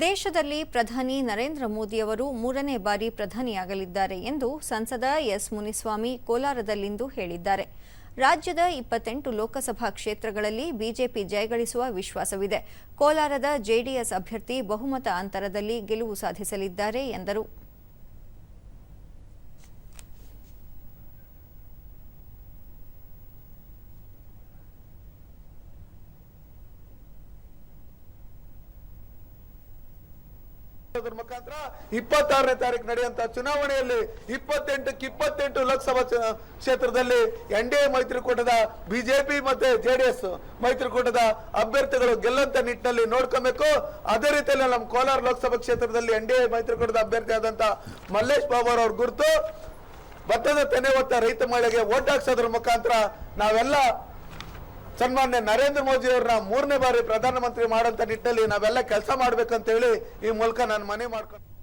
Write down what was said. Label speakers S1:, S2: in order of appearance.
S1: ದೇಶದಲ್ಲಿ ಪ್ರಧಾನಿ ನರೇಂದ್ರ ಮೋದಿಯವರು ಮೂರನೇ ಬಾರಿ ಪ್ರಧಾನಿಯಾಗಲಿದ್ದಾರೆ ಎಂದು ಸಂಸದ ಎಸ್ ಮುನಿಸ್ವಾಮಿ ಕೋಲಾರದಲ್ಲಿಂದು ಹೇಳಿದ್ದಾರೆ. ರಾಜ್ಯದ ಇಪ್ಪತ್ತೆಂಟು ಲೋಕಸಭಾ ಕ್ಷೇತ್ರಗಳಲ್ಲಿ ಬಿಜೆಪಿ ಜಯಗಳಿಸುವ ವಿಶ್ವಾಸವಿದೆ. ಕೋಲಾರದ ಜೆಡಿಎಸ್ ಅಭ್ಯರ್ಥಿ ಬಹುಮತ ಅಂತರದಲ್ಲಿ ಗೆಲುವು ಸಾಧಿಸಲಿದ್ದಾರೆ ಎಂದರು.
S2: ಮುಖಾಂತರ ಇಪ್ಪತ್ತಾರನೇ ತಾರೀಕು ನಡೆಯುವಂತ ಚುನಾವಣೆಯಲ್ಲಿ ಇಪ್ಪತ್ತೆಂಟಕ್ಕೆ ಇಪ್ಪತ್ತೆಂಟು ಲೋಕಸಭಾ ಕ್ಷೇತ್ರದಲ್ಲಿ ಎನ್ ಡಿ ಎ ಮೈತ್ರಿಕೂಟದ ಬಿಜೆಪಿ ಮತ್ತೆ ಜೆಡಿಎಸ್ ಮೈತ್ರಿಕೂಟದ ಅಭ್ಯರ್ಥಿಗಳು ಗೆಲ್ಲಂತ ನಿಟ್ಟಿನಲ್ಲಿ ನೋಡ್ಕೋಬೇಕು. ಅದೇ ರೀತಿಯಲ್ಲಿ ನಮ್ಮ ಕೋಲಾರ ಲೋಕಸಭಾ ಕ್ಷೇತ್ರದಲ್ಲಿ ಎನ್ ಡಿ ಎ ಮೈತ್ರಿಕೂಟದ ಅಭ್ಯರ್ಥಿ ಆದಂತ ಮಲ್ಲೇಶ್ ಬಾಬು ಅವ್ರ ಗುರುತು. ಭತ್ತದ ತೆನೆ ಹೊತ್ತ ರೈತ ಮಹಿಳೆಗೆ ಓಟ್ ಹಾಕ್ಸೋದ್ರ ಮುಖಾಂತರ ನಾವೆಲ್ಲ ಸನ್ಮಾನ್ಯ ನರೇಂದ್ರ ಮೋದಿ ಅವ್ರನ್ನ ಮೂರನೇ ಬಾರಿ ಪ್ರಧಾನಮಂತ್ರಿ ಮಾಡೋಂಥ ನಿಟ್ಟಿನಲ್ಲಿ ನಾವೆಲ್ಲ ಕೆಲಸ ಮಾಡ್ಬೇಕಂತ ಹೇಳಿ ಈ ಮೂಲಕ ನಾನು ಮನವಿ ಮಾಡ್ಕೊಂಡು